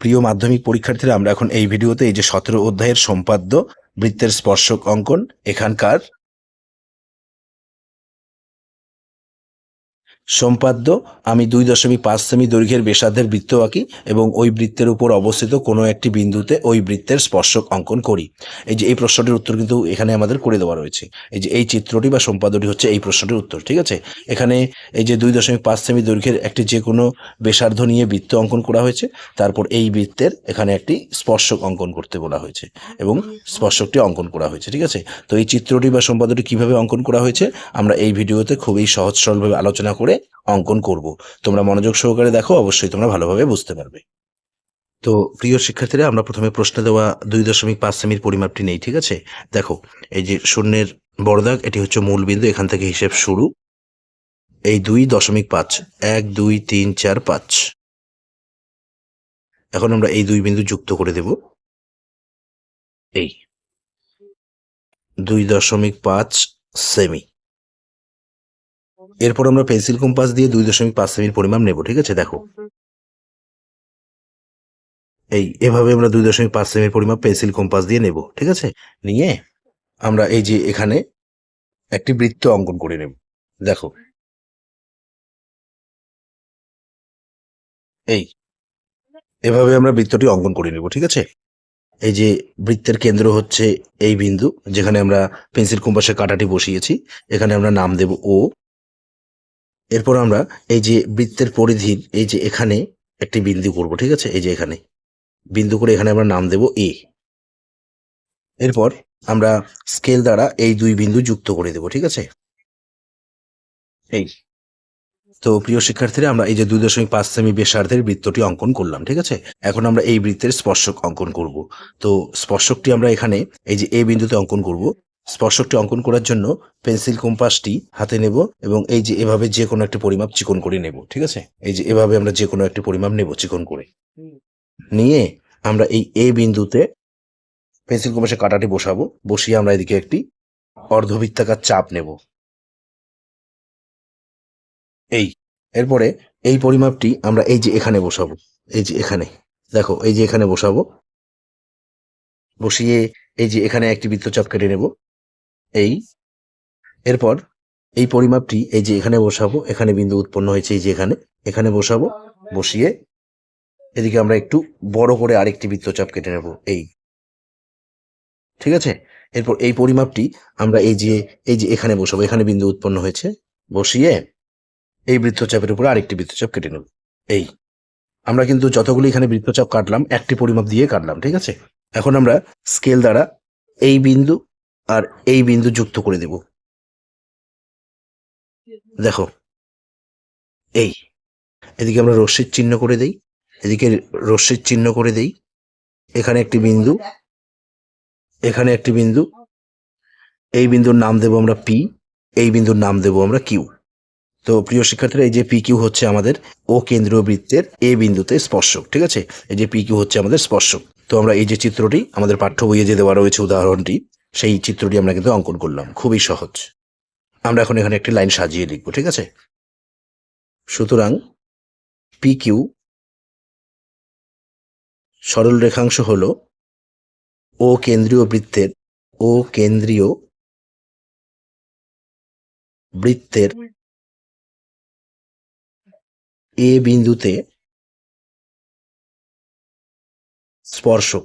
প্রিয় মাধ্যমিক পরীক্ষার্থীরা, আমরা এখন এই ভিডিওতে এই যে সতেরো অধ্যায়ের সম্পাদ্য বৃত্তের স্পর্শক অঙ্কন, এখানকার সম্পাদ্য, আমি দুই দশমিক পাঁচ সেমি দৈর্ঘ্যের বেসার্ধের বৃত্ত আঁকি এবং ওই বৃত্তের উপর অবস্থিত কোনো একটি বিন্দুতে ওই বৃত্তের স্পর্শক অঙ্কন করি। এই যে এই প্রশ্নটির উত্তর কিন্তু এখানে আমাদের করে দেওয়া রয়েছে। এই যে এই চিত্রটি বা সম্পাদ্যটি হচ্ছে এই প্রশ্নটির উত্তর, ঠিক আছে? এখানে এই যে দুই দশমিক পাঁচ সেমি দৈর্ঘ্যের একটি যে কোনো বেসার্ধ নিয়ে বৃত্ত অঙ্কন করা হয়েছে, তারপর এই বৃত্তের এখানে একটি স্পর্শক অঙ্কন করতে বলা হয়েছে এবং স্পর্শকটি অঙ্কন করা হয়েছে, ঠিক আছে? তো এই চিত্রটি বা সম্পাদ্যটি কীভাবে অঙ্কন করা হয়েছে, আমরা এই ভিডিওতে খুবই সহজ সরলভাবে আলোচনা করে অঙ্কন করব। তোমরা মনোযোগ সহকারে দেখো, অবশ্যই তোমরা ভালোভাবে বুঝতে পারবে। তো প্রিয় শিক্ষার্থীরা, আমরা প্রথমে প্রশ্ন দেওয়া দুই দশমিক পাঁচ সেমির পরিমাপটি নেই, ঠিক আছে? দেখো, এই যে শূন্যের বড়দাগ এটি হচ্ছে মূল বিন্দু, এখান থেকে হিসেব শুরু। এই দুই দশমিক পাঁচ, এক, দুই, তিন, চার, পাঁচ। এখন আমরা এই দুই বিন্দু যুক্ত করে দেব। এই। দুই দশমিক পাঁচ সেমি। এরপর আমরা পেন্সিল কম্পাস দিয়ে দুই দশমিক পাঁচ সেমির পরিমাপ নেব, ঠিক আছে? দেখো। এই, এভাবে আমরা দুই দশমিক পাঁচ সেমির পরিমাপ পেন্সিল কম্পাস দিয়ে নেব, ঠিক আছে? নিয়ে আমরা এই যে এখানে একটি বৃত্ত অঙ্কন করে নেব, দেখো। এই, এভাবে আমরা বৃত্তটি অঙ্কন করে নেব, ঠিক আছে? এই যে বৃত্তের কেন্দ্র হচ্ছে এই বিন্দু, যেখানে আমরা পেন্সিল কম্পাসের কাঁটাটি বসিয়েছি, এখানে আমরা নাম দেব ও এরপর আমরা এই যে বৃত্তের পরিধির এই যে এখানে একটি বিন্দু করব, ঠিক আছে? এই যে এখানে। বিন্দু করে এখানে আমরা নাম দেব এ এরপর আমরা স্কেল দ্বারা এই দুই বিন্দু যুক্ত করে দেব, ঠিক আছে? এই। তো প্রিয় শিক্ষার্থীরা, আমরা এই যে দুই দশমিক পাঁচ সেমি বেসার্ধের বৃত্তটি অঙ্কন করলাম, ঠিক আছে? এখন আমরা এই বৃত্তের স্পর্শক অঙ্কন করব। তো স্পর্শকটি আমরা এখানে এই যে এ বিন্দুতে অঙ্কন করব। স্পর্শকটি অঙ্কন করার জন্য পেন্সিল কম্পাসটি হাতে নেব এবং এই যে এভাবে যে কোনো একটি পরিমাপ চিকন করে নেব, ঠিক আছে? এই যে এভাবে আমরা যে কোনো একটি পরিমাপ নেব চিকন করে। নিয়ে আমরা এই এ বিন্দুতে পেন্সিল কম্পাসে কাটাটি বসাবো, বসিয়ে আমরা এদিকে একটি অর্ধবৃত্তাকার চাপ নেব। এই, এরপরে এই পরিমাপটি আমরা এই যে এখানে বসাবো, এই যে এখানে, দেখো, এই যে এখানে বসাবো, বসিয়ে এই যে এখানে একটি বৃত্তচাপ কেটে নেব। এই, এরপর এই পরিমাপটি এই যে এখানে বসাবো, এখানে বিন্দু উৎপন্ন হয়েছে এই যে এখানে এখানে বসাবো, বসিয়ে এদিকে আমরা একটু বড় করে আরেকটি বৃত্তচাপ কেটে নেব, এই। ঠিক আছে? এরপর এই পরিমাপটি আমরা এই যে এই যে এখানে বসাবো, এখানে বিন্দু উৎপন্ন হয়েছে, বসিয়ে এই বৃত্তচাপের উপরে আরেকটি বৃত্তচাপ কেটে নেব, এই। আমরা কিন্তু যতগুলি এখানে বৃত্তচাপ কাটলাম, একটি পরিমাপ দিয়ে কাটলাম, ঠিক আছে? এখন আমরা স্কেল দ্বারা এই বিন্দু আর এই বিন্দু যুক্ত করে দেব। দেখো। এই। এদিকে আমরা রশ্মির চিহ্ন করে দেই। এদিকে রশ্মির চিহ্ন করে দেই। এখানে একটি বিন্দু। এখানে একটি বিন্দু। এই বিন্দুর নাম দেব আমরা পি। এই বিন্দুর নাম দেব আমরা কিউ। তো প্রিয় শিক্ষার্থীরা, এই যে পি কিউ হচ্ছে আমাদের ও কেন্দ্রীয় বৃত্তের এ বিন্দুতে স্পর্শক, ঠিক আছে? এই যে পি কিউ হচ্ছে আমাদের স্পর্শক। তো আমরা এই যে চিত্রটি আমাদের পাঠ্য বইয়ে যে দেওয়া রয়েছে উদাহরণটি সেই চিত্রটি আমরা কিন্তু অঙ্কন করলাম। খুবই সহজ। আমরা এখন এখানে একটি লাইন সাজিয়ে লিখব, ঠিক আছে? সুতরাং পি কিউ সরল রেখাংশ হল ও কেন্দ্রীয় বৃত্তের ও কেন্দ্রীয় বৃত্তের এ বিন্দুতে স্পর্শক।